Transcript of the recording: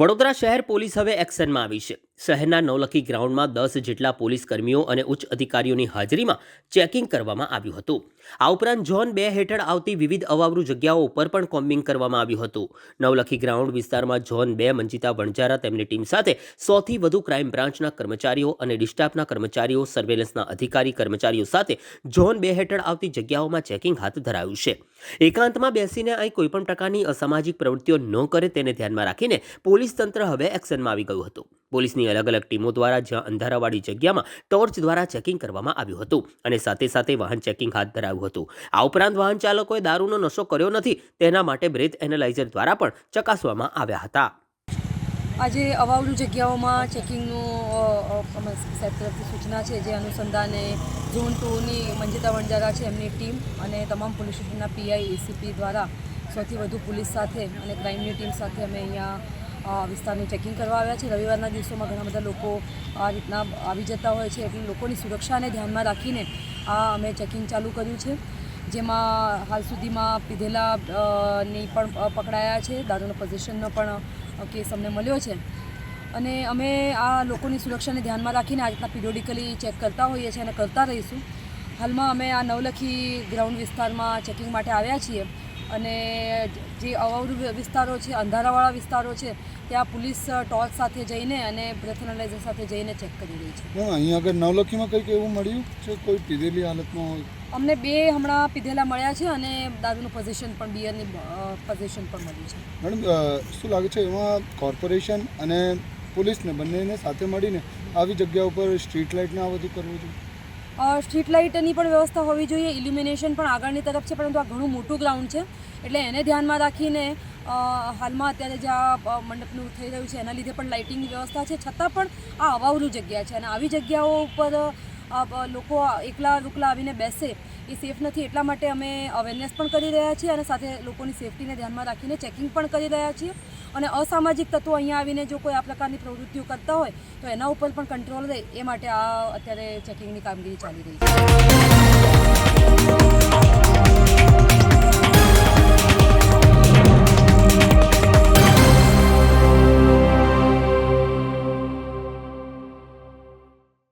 વડોદરા શહેર પોલીસ હવે એક્શનમાં આવી છે. શહેરના નવલખી ગ્રાઉન્ડમાં દસ જેટલા પોલીસ કર્મીઓ અને ઉચ્ચ અધિકારીઓની હાજરીમાં ચેકિંગ કરવામાં આવ્યું હતું. આ ઉપરાંત ઝોન બે હેઠળ આવતી વિવિધ અવાવરૂ જગ્યાઓ ઉપર પણ કોમ્બિંગ કરવામાં આવ્યું હતું. નવલખી ગ્રાઉન્ડ વિસ્તારમાં ઝોન બે, મંજિતા વણજારા તેમની ટીમ સાથે સોથી વધુ ક્રાઇમ બ્રાન્ચના કર્મચારીઓ અને ડિસ્ટાફના કર્મચારીઓ, સર્વેલન્સના અધિકારી કર્મચારીઓ સાથે ઝોન બે હેઠળ આવતી જગ્યાઓમાં ચેકિંગ હાથ ધરાયું છે. એકાંતમાં બેસીને અહીં કોઈપણ પ્રકારની અસામાજિક પ્રવૃત્તિઓ ન કરે તેને ધ્યાનમાં રાખીને પોલીસ તંત્ર હવે એક્શનમાં આવી ગયું હતું. પોલીસની અલગ અલગ ટીમો દ્વારા જ્યાં અંધારાવાળી જગ્યામાં ટોર્ચ દ્વારા ચેકિંગ કરવામાં આવ્યું હતું અને સાથે સાથે વાહન ચેકિંગ હાથ ધરાયું હતું. આ ઉપરાંત વાહન ચાલકોએ દારૂનો નશો કર્યો નથી, તેના માટે બ્રેથ એનાલાઇઝર દ્વારા પણ ચકાસવામાં આવ્યા હતા. આજે અવાવડુ જગ્યાઓમાં ચેકિંગનું સાહેબ તરફથી સૂચના છે જે અનુસંધાને ઝોન ટુની મંજિતા વણજારા છે એમની ટીમ અને તમામ પોલીસ સ્ટેશનના પીઆઈ એસીપી દ્વારા સૌથી વધુ પોલીસ સાથે અને ક્રાઇમની ટીમ સાથે અમે અહીંયા વિસ્તારની ચેકિંગ કરવા આવ્યા છે. રવિવારના દિવસોમાં ઘણા બધા લોકો આ રીતના આવી જતા હોય છે એટલે લોકોની સુરક્ષાને ધ્યાનમાં રાખીને આ અમે ચેકિંગ ચાલુ કર્યું છે. જેમાં હાલ સુધીમાં પીધેલા ની પણ પકડાયા છે. દારૂનો પોઝિશનનો પણ કેસ અમને મળ્યો છે. અને અમે આ લોકોની સુરક્ષાને ધ્યાનમાં રાખીને આ રીતના પિરિયોડિકલી ચેક કરતા હોઈએ છીએ અને કરતા રહીશું. હાલમાં અમે આ નવલખી ગ્રાઉન્ડ વિસ્તારમાં ચેકિંગ માટે આવ્યા છીએ. અને જે અવાવરૂ વિસ્તારો છે અંધારાવાળા વિસ્તારો છે ત્યાં પોલીસ ટોર્ચ સાથે જઈને અને બ્રેથ એનાલાઇઝર સાથે જઈને ચેક કરી રહી છે. હા અહીંયા આગળ નવલખીમાં કંઈક એવું મળ્યું છે? કોઈ પીધેલી હાલતમાં હોય? અમને બે હમણાં પીધેલા મળ્યા છે અને દારૂનું પોઝિશન પણ બિયરની પોઝિશન પણ મળ્યું છે. મેડમ શું લાગે છે એમાં કોર્પોરેશન અને પોલીસને બંનેને સાથે મળીને આવી જગ્યા ઉપર સ્ટ્રીટ લાઇટને આ બધું કરવું જોઈએ? સ્ટ્રીટ લાઇટની પણ વ્યવસ્થા હોવી જોઈએ ઇલ્યુમિનેશન પણ આગળની તરફ છે, પરંતુ આ ઘણું મોટું ગ્રાઉન્ડ છે. એટલે એને ધ્યાનમાં રાખીને હાલમાં અત્યારે જે આ મંડપનું થઈ રહ્યું છે, એના લીધે પણ લાઇટિંગની વ્યવસ્થા છે. છતાં પણ આ અવાવરું જગ્યા છે અને આવી જગ્યાઓ ઉપર લોકો એકલા રૂકલા આવીને બેસે એ સેફ નથી. એટલા માટે અમે અવેરનેસ પણ કરી રહ્યા છીએ અને સાથે લોકોની સેફટીને ધ્યાનમાં રાખીને ચેકિંગ પણ કરી રહ્યા છીએ. અને અસામાજિક તત્વો અહીંયા આવીને જો કોઈ આ પ્રકારની પ્રવૃત્તિઓ કરતા હોય, તો એના ઉપર પણ કંટ્રોલ રહે એ માટે આ અત્યારે ચેકિંગની કામગીરી ચાલી રહી છે.